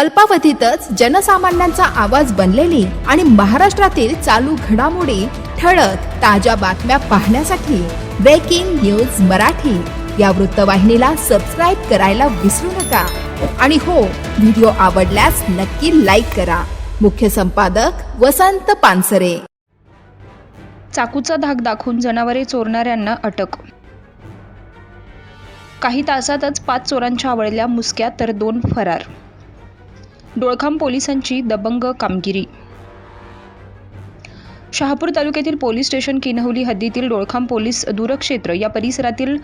अल्पावधीतच जनसामान्यांचा आवाज बनलेली आणि महाराष्ट्रातील चालू घडामोडी ठळक ताज्या बातम्या पाहण्यासाठी ब्रेकिंग न्यूज मराठी. या वृत्तवाहिनीला सबस्क्राईब करायला विसरू नका. आणि हो व्हिडिओ आवडल्यास नक्की लाईक करा. मुख्य संपादक वसंत पानसरे. चाकूचा धाक दाखवून जनावरे चोरणाऱ्यांना अटक. काही तासातच पाच चोरांच्या आवळल्या मुसक्या तर दोन फरार. डोळखाम पोलिसांची दबंग कामगिरी. शहापूर तालुक्यातील पोलीस स्टेशन किन्हवली हद्दीतील डोळखाम पोलीस दूरक्षेत्र या परिसरातील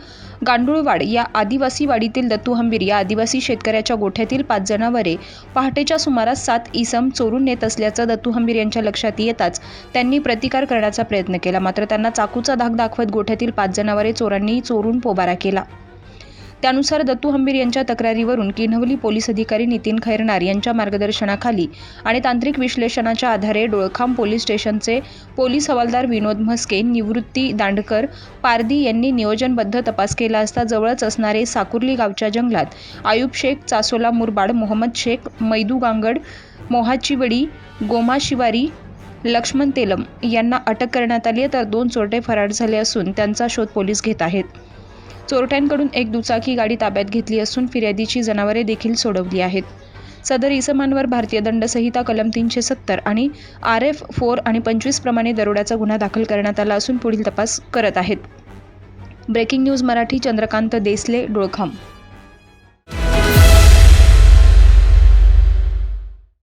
गांडुळवाड या आदिवासी वाडीतील दत्तू हंबीर या आदिवासी शेतकऱ्याच्या गोठ्यातील पाच जनावरे पहाटेच्या सुमारास सात इसम चोरून नेत असल्याचं दत्तू हंबीर यांच्या लक्षात येताच त्यांनी प्रतिकार करण्याचा प्रयत्न केला. मात्र त्यांना चाकूचा धाक दाखवत गोठ्यातील पाच जनावरे चोरांनी चोरून पोबारा केला. त्यानुसार दत्तू हंबीर यांच्या तक्रारीवरून किन्हवली पोलीस अधिकारी नितीन खैरनार यांच्या मार्गदर्शनाखाली आणि तांत्रिक विश्लेषणाच्या आधारे डोळखाम पोलीस स्टेशनचे पोलीस हवालदार विनोद म्हस्के निवृत्ती दांडकर पारदी यांनी नियोजनबद्ध तपास केला असता जवळच असणारे साकुर्ली गावच्या जंगलात आयुब शेख चासोला मुरबाड मोहम्मद शेख मैदू गांगड मोहाचीवडी गोमा शिवारी लक्ष्मण तेलम यांना अटक करण्यात आली आहे तर दोन चोरटे फरार झाले असून त्यांचा शोध पोलीस घेत आहेत. चोरट्यांकडून एक दुचाकी गाडी ताब्यात घेतली असून फिर्यादीची जनावरे देखील सोडवली आहेत. सदर इसमांवर भारतीय दंड संहिता कलम तीनशे सत्तर आणि आर एफ फोर आणि पंचवीस प्रमाणे दरोड्याचा गुन्हा दाखल करण्यात आला असून पुढील तपास करत आहेत. Breaking news Marathi Chandrakant Desale Dolkhamb